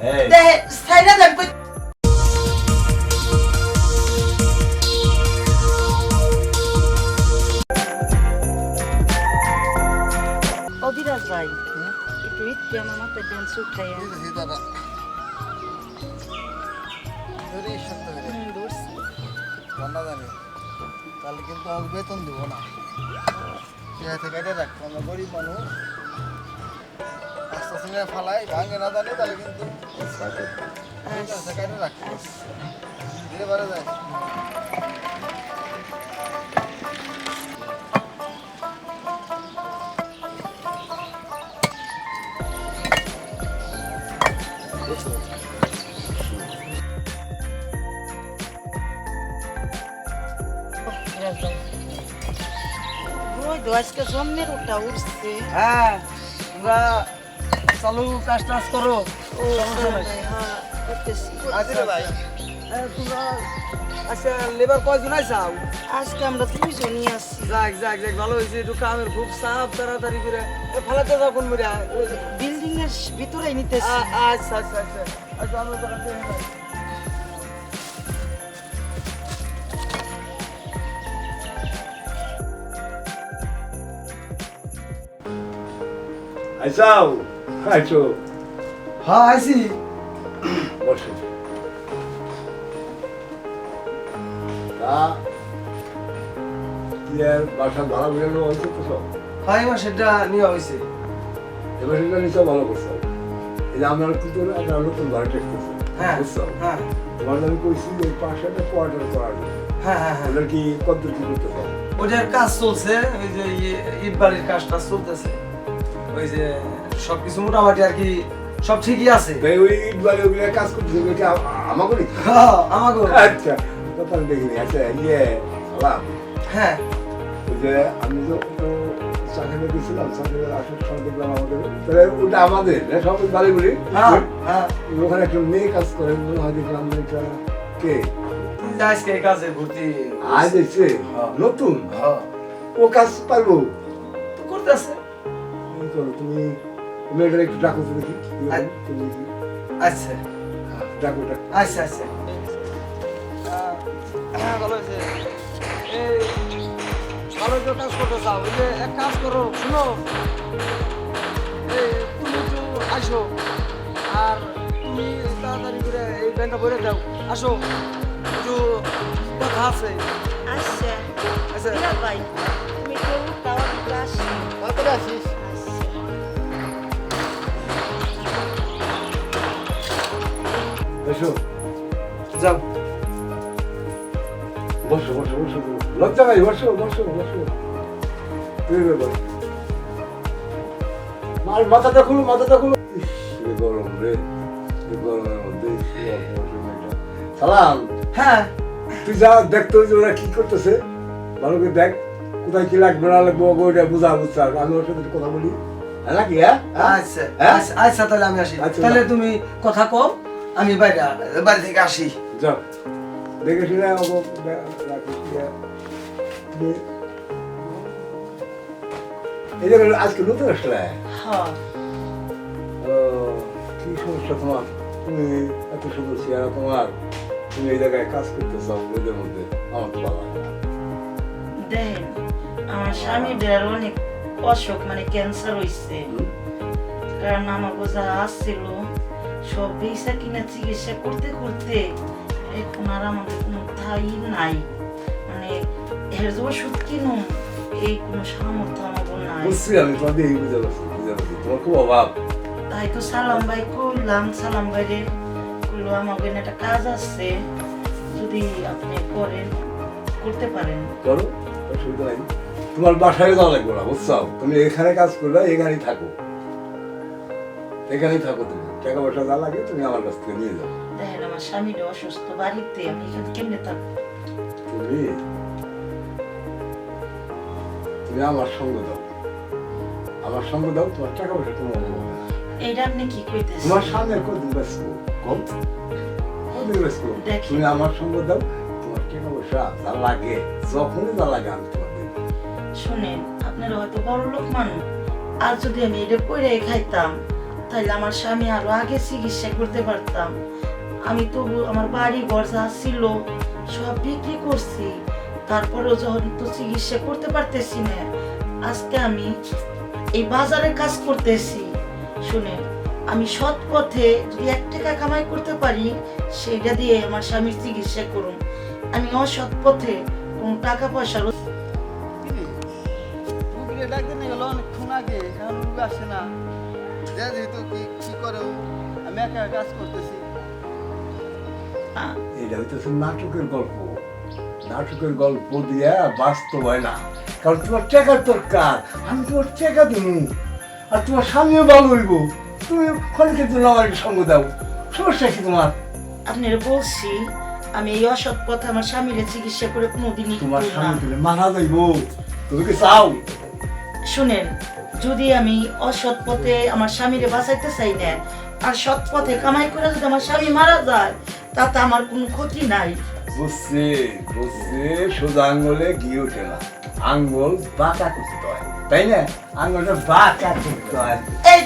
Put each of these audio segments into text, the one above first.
দেন কই অবিরাজ ভাই একটু ইচ্ছে আমার মাথায় দাদা শক্ত করে ঠান্ডা জানি তাহলে কিন্তু আমাকে বেতন দেবো না আছে কেটে রাখব আমরা গরিব মানুষ আস্তে আস্তে ফালাই ভাঙে না জানি তাহলে কিন্তু ঠিক আছে কেটে রাখব ধীরে বারে যায় ওই তো আজকে জন্মের ওটা উঠছে ও করতেছি আচ্ছা লেবার কয়জন আইসাও আজকে আমরা দুইজনই আছি যাক যাক যাক ভালো হয়েছে একটু কামের খুব চাপ তাড়াতাড়ি করে ফালাতে যাও কোন মিরা বিল্ডিং এর ভিতরে নিতেছি আচ্ছা আচ্ছা আচ্ছা আচ্ছা আমি ওটা আইসাও, আইছো। হ্যাঁ আইসি বসো তা কি বাসা ভাড়া বেরোনো অল্প তো সব? হ্যাঁ এবার সেটা নেওয়া হয়েছে। এবার সেটা নিশ্চয় ভালো করছ। এই যে আমার কিন্তু একটা নতুন বাড়ি টেকতেছে হ্যাঁ বুঝছ? হ্যাঁ। তোমার আমি কইছি যে পাশে একটা কোয়ার্টার করার হ্যাঁ হ্যাঁ হ্যাঁ। ওদের কি কত কি করতেছে ওটার কাজ চলছে ওই যে ইয়ে- ইট বাড়ির কাজটা চলতেছে। ওই যে সবকিছু মোটামুটি আর কি সব ঠিকই আছে। তাই ওই ইট বাড়ি ওগুলো কাজ করতেছে ওইটা আমাকে নাকি হ্যাঁ, আমাকে আচ্ছা কথা আমি দেখিনি আচ্ছা ইয়ে সালাম। হ্যাঁ। ওই যে আমি তো চাকরি গেছিলাম চাকরি আসার সময় দেখলাম আমাদের তাহলে ওটা আমাদের সব বাড়ি বাড়ি হ্যাঁ হ্যাঁ। ওখানে একটা মেয়ে কাজ করে হয় দেখলাম মেয়েটা কে? আজকে কাজে ভর্তি আজ এসে? হ্যাঁ। নতুন? হ্যাঁ। ও কাজ পারব? করতেছে। তুমি করো তুমি মেয়েটার একটু ডাকো আচ্ছা। তুমি আচ্ছা। ডাকো ডাকো। আচ্ছা আচ্ছা। হ্যাঁ ভালো এই ভালো তো কাজ করতে চাও। ওই যে এক কাজ করো শুনো। এই তুমি একটু আসো। আর তুমি তাড়াতাড়ি করে এই ব্যাংকটা ভরে দাও। আসো। একটু কথা আছে। আচ্ছা। আচ্ছা। ভাই? তুমি একটু আসি। এসো যাও। বসো বসো বসো। লজ্জা ভাই বসো বসো বসো। তুই মাথাটা খুলো মাথাটা খুলো। গরম রে। গরমের মধ্যে ইস, কি অপরাধ মেয়েটা। সালাম। হ্যাঁ। তুই যা দেখতে ওই ওরা কি করতেছে? ভালো করে দেখ কোথায় কি লাগবে না লাগবে বুঝা বুঝতে আমি ওর সাথে কথা বলি। হ্যাঁ নাকি হ্যাঁ? হ্যাঁ? আচ্ছা হ্যাঁ? আচ্ছা আচ্ছা তাহলে আমি আসি। আচ্ছা, তাহলে তুমি কথা কও। আমি বাইরে বাড়ি থেকে আসি। যাও। দেখে শুনে এই যে আজকে নতুন আসলে? হ্যাঁ। কি সমস্যা তোমার? তুমি এত সুন্দর চেহারা তোমার। তুমি এই জায়গায় কাজ করতে চাও ওদের মধ্যে আমার তো ভালো দেখেন আমার স্বামীদের অনেক অসুখ মানে ক্যান্সার হয়েছে কারণ আমাকে যারা আসছিল সব বিষা কিনা চিকিৎসা করতে করতে এখন আর আমাদের কোনো ঠাই নাই। মানে এর যে ওষুধ কিনুম এই কোনো সামর্থ্য আমাকে নাই। বুঝছি আমি তোমাদের এই বুঝে পারছি বুঝে পারছি তোমার খুব অভাব। তাই তো সালাম ভাই কইলাম সালাম ভাইরে কইলো আমাকে না একটা কাজ আছে। যদি আপনি করেন করতে পারেন। করো অসুবিধা নাই। তোমার বাসায় যাওয়া লাগবে না বুঝছ? তুমি এখানে কাজ করবে এখানেই থাকো। এখানেই থাকো তুমি। টাকা পয়সা যা লাগে তুমি আমার কাছ থেকে নিয়ে যাও। দেখেন আমার অসুস্থ বাড়িতে আমি এখানে কেমনে থাকব? তুমি তুমি আমার সঙ্গ দাও। আমার সঙ্গ দাও তোমার টাকা পয়সা এইটা আপনি কি কইতেছেন? তোমার সামনে ব্যস্ত? কম? ব্যস্ত? তুমি আমার সঙ্গ দাও তোমার টাকা পয়সা যা লাগে যখনই যা লাগে আমি তোমার শুনেন আপনারা হয়তো বড় লোক মানুষ। আর যদি আমি এটা কইরে খাইতাম তাইলে আমার স্বামী আরও আগে চিকিৎসা করতে পারতাম। আমি তবু আমার বাড়ি ঘর যা ছিল, সব বিক্রি করছি। তারপরেও যখন তো চিকিৎসা করতে পারতেছি না, আজকে আমি এই বাজারে কাজ করতেছি। শুনে আমি সৎ পথে যদি এক টাকা কামাই করতে পারি সেটা দিয়ে আমার স্বামীর চিকিৎসা করুন। আমি অসৎ পথে কোনো টাকা পয়সা রোজ- কিরে রুগীরে ডাকতে নিয়ে গেল অনেকক্ষণ আগে আসে না। যে যেহেতু কি কি করে আমি একা কাজ করতেছি। এটা হইতেছে নাটকের গল্প। নাটকের গল্প দিয়া বাস্তব হয় না। কারণ তোমার টাকার দরকার। আমি তোমার টাকা দিব আর তোমার স্বামীও ভালো হইব। তুমি ক্ষণিকের জন্য আমার সঙ্গ দাও। সমস্যা কি তোমার? আপনার বলছি আমি এই অসৎ পথে আমার স্বামীর চিকিৎসা করে কোনোদিনই তোমার স্বামী মারা যাইব। তুমি কি চাও? শুনেন যদি আমি অসৎ পথে আমার স্বামীরে বাঁচাইতে চাই না আর সৎ পথে কামাই করে যদি আমার স্বামী মারা যায় তাতে আমার কোনো ক্ষতি নাই। বুঝছে বুঝছে সোজা আঙ্গলে গিয়ে ওঠে না। আঙ্গল বাঁকা করতে হয় তাই না? আঙ্গলটা বাঁকা করতে হয়। এই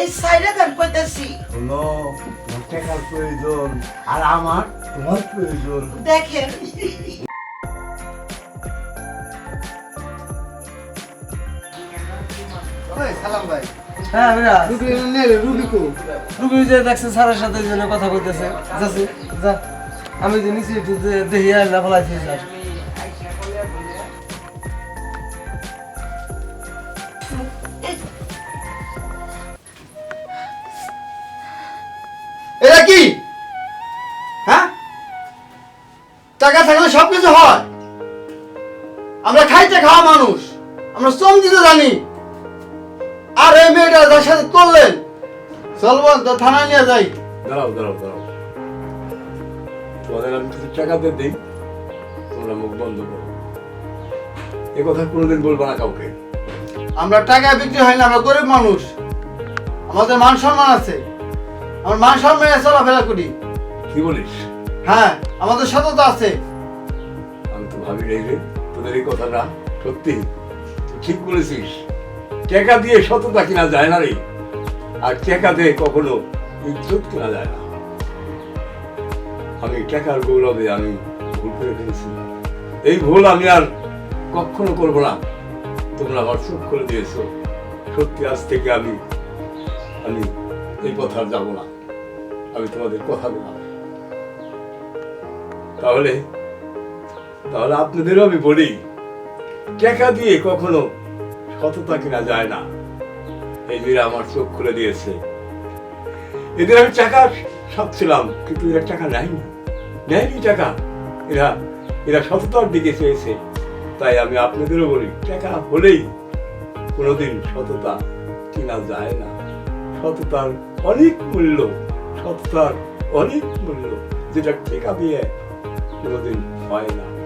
এই সাইডে কইতেছি। শোনো তোমার প্রয়োজন আর আমার তোমার প্রয়োজন। দেখেন। ভাই। হ্যাঁ ভাইয়া রুগী নিয়ে কো। রুগী যে দেখছে স্যারের সাথে জন্য কথা কইতেছে যাচ্ছে যা। আমি যে নিচে একটু দেখি আর না এরা কি? হ্যাঁ? টাকা থাকলে সব কিছু হয়। আমরা খাইতে খাওয়া মানুষ। আমরা শ্রম দিতে জানি। আর এই মেয়েটা যার সাথে করলেন? চলবো তো থানায় নিয়ে যাই। দাঁড়াও দাঁড়াও দাঁড়াও। তোমাদের আমি কিছু টাকাতে দিই তোমরা মুখ বন্ধ করো। এ কথা কোনোদিন বলব না কাউকে। আমরা টাকা বিক্রি হয় না আমরা গরিব মানুষ। আমাদের মান সম্মান আছে। আমার মান সম্মানে চলাফেরা করি। কি বলিস? হ্যাঁ আমাদের সততা আছে। আমি তো ভাবি রে তোদের এই কথাটা সত্যি। ঠিক বলেছিস। টাকা দিয়ে সততা কিনা যায় না রে। আর টাকা দিয়ে কখনো ইজ্জত কেনা যায় না। আমি টাকার গৌরবে আমি ভুল করে ফেলেছি। এই ভুল আমি আর কখনো করব না। তোমরা আমার চুপ করে দিয়েছ। সত্যি আজ থেকে আমি আমি এই পথ আর যাব না। আমি তোমাদের কথা দিলাম। তাহলে তাহলে আপনাদেরও আমি বলি, টাকা দিয়ে কখনো সততা কিনা যায় না। যে আমার চোখ খুলে দিয়েছে। এদের আমি টাকা ছিলাম, কিন্তু এরা টাকা নেয়নি। নেয়নি টাকা। এরা এরা সততার দিকে চেয়েছে। তাই আমি আপনাদেরও বলি, টাকা হলেই কোনোদিন সততা কিনা যায় না। সততার অনেক মূল্য, সততার অনেক মূল্য, যেটা টাকা দিয়ে কোনোদিন হয় না।